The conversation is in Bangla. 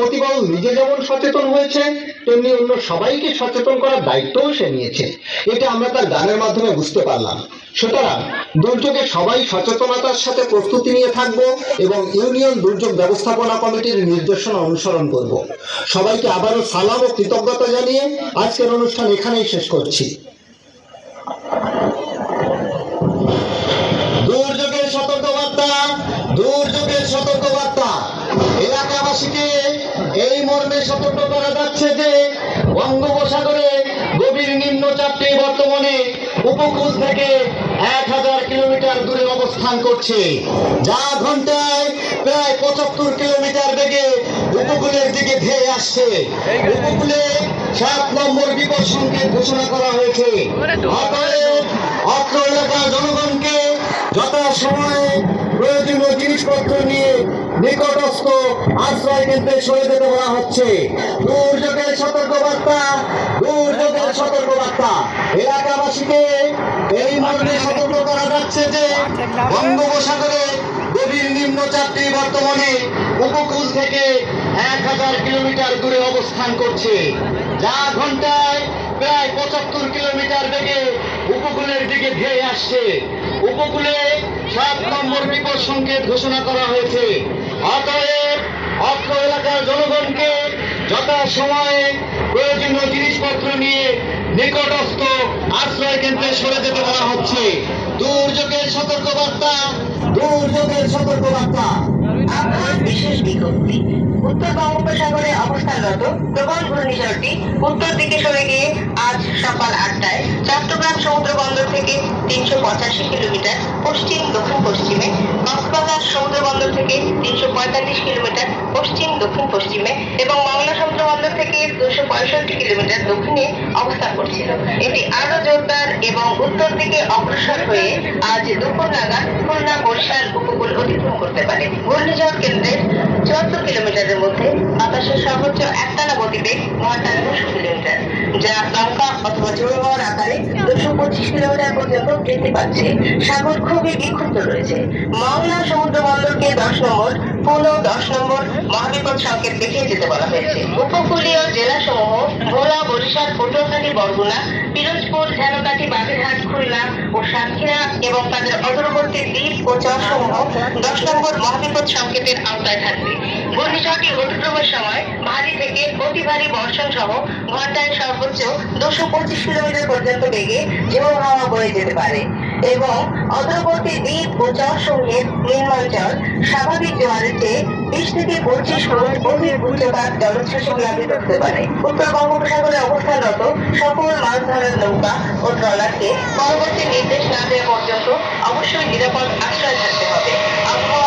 মতিবাবু নিজে যেমন সচেতন হয়েছে, তেমনি অন্য সবাইকে সচেতন করার দায়িত্বও সে নিয়েছে। এটা আমরা তার গানের মাধ্যমে বুঝতে পারলাম। সুতরাং দুর্যোগে সবাই সচেতনতার সাথে প্রস্তুতি নিয়ে থাকব এবং ইউনিয়ন দুর্যোগ ব্যবস্থাপনা কমিটির নির্দেশনা অনুসরণ করব। সবাইকে আবারও সালাম ও কৃতজ্ঞতা জানিয়ে আজকের অনুষ্ঠান এখানেই শেষ করছি। দুর্যোগের সতর্কবার্তা দুর্যোগের সতর্কবার্তা। মর্মে সতর্ক করা যাচ্ছে যে বঙ্গোপসাগরে গভীর নিম্নচাপটি বর্তমানে উপকূল থেকে এক হাজার কিলোমিটার দূরে অবস্থান করছে। যা ঘন্টায় প্রায় পঁচাত্তর কিলোমিটার বেগে উপকূলের দিকে ধেয়ে আসছে। উপকূলে সাত নম্বর বিপদ সংকেত ঘোষণা করা হয়েছে। অত্র এলাকার জনগণকে যথাসময়ে প্রয়োজনীয় জিনিসপত্র নিয়ে নিকটস্থ আশ্রয় কেন্দ্রে সরে যেতে বলা হচ্ছে। দুর্যোগের সতর্কবার্তা দুর্যোগের সতর্কবার্তা। এলাকাবাসীকে এই মর্মে সতর্ক করা যাচ্ছে যে, বঙ্গোপসাগরে গভীর নিম্নচাপটি বর্তমানে উপকূল থেকে এক হাজার কিলোমিটার দূরে অবস্থান করছে। যা ঘন্টায় প্রায় পঁচাত্তর কিলোমিটার বেগে উপকূলের দিকে ধেয়ে আসছে। উপকূলে সাত নম্বর বিপদ সংকেত ঘোষণা করা হয়েছে। অতএব অত্র এলাকার জনগণকে যথাসময়ে প্রয়োজনীয় জিনিসপত্র নিয়ে নিকটস্থ আশ্রয় কেন্দ্রে সরে যেতে বলা হচ্ছে। দুর্যোগের সতর্কবার্তা দুর্যোগের সতর্কবার্তা। আবহাওয়ার বিশেষ বিজ্ঞপ্তি, উত্তর বঙ্গোপসাগরে অবস্থানরত প্রবল ঘূর্ণিঝড়টি উত্তর দিকে সরে গিয়ে আজ সকাল আটটায় চট্টগ্রাম সমুদ্র বন্দর থেকে তিনশো পঁচাশি কিলোমিটার পশ্চিম দক্ষিণ তিনশো পঁয়তাল্লিশ কিলোমিটার পশ্চিম, দক্ষিণ, পশ্চিমে এবং মংলা সমুদ্র বন্দর থেকে দুশো পঁয়ষট্টি কিলোমিটার দক্ষিণে অবস্থান করছিল। এটি আরও জোরদার এবং উত্তর দিকে অগ্রসর হয়ে আজ দুপুর নাগাদ খুলনা বরিশাল উপকূল অতিক্রম করতে পারে। ঘূর্ণিঝড় কেন্দ্রের চুয়াত্তর কিলোমিটারের মধ্যে বাতাসের সর্বোচ্চ একটানা গতিবেগ ঘন্টায় দুশো কিলোমিটার, যা লঙ্কা অথবা জোর হওয়ার আকারে দুশো পঁচিশ কিলোমিটার পর্যন্ত বৃদ্ধি পাচ্ছে। সাগর খুবই বিক্ষুব্ধ রয়েছে। মাওনা সমুদ্র বন্দরকে দশ নম্বর, পুনঃ দশ নম্বর মহাবিপদ সংকেত দেখিয়ে যেতে বলা হয়েছে। উপকূলীয় জেলাসমূহ ভোলা, বরিশাল, পটুয়াখালী, বরগুনা, পিরোজপুর, ঝালকাঠি, বাগেরহাট, খুলনা ও সাতক্ষীরা এবং তাদের অদূরবর্তী দ্বীপ ও চরসমূহ দশ নম্বর মহাবিপদ সংকেতের আওতায় থাকবে। ঘূর্ণিঝড়টি অতিক্রমের সময় ভারী থেকে অতি ভারী বর্ষণ সহ ঘন্টায় সর্বোচ্চ দুশো পঁচিশ কিলোমিটার পর্যন্ত বেগে ঝোড়ো হাওয়া বয়ে যেতে পারে। এবং অগ্রবর্তী দ্বীপ ও চরসমূহের নিম্নাঞ্চল স্বাভাবিক জোয়ারের চেয়ে বিশ থেকে পঁচিশ ফুট গভীর উচ্চতার জলোচ্ছ্বাসে প্লাবিত করতে পারে। উত্তর বঙ্গোপসাগরে অবস্থানরত সকল মাছ ধরার নৌকা ও ট্রলারকে পরবর্তী নির্দেশ না দেওয়া পর্যন্ত অবশ্যই নিরাপদ আশ্রয় থাকতে হবে। আবহাওয়া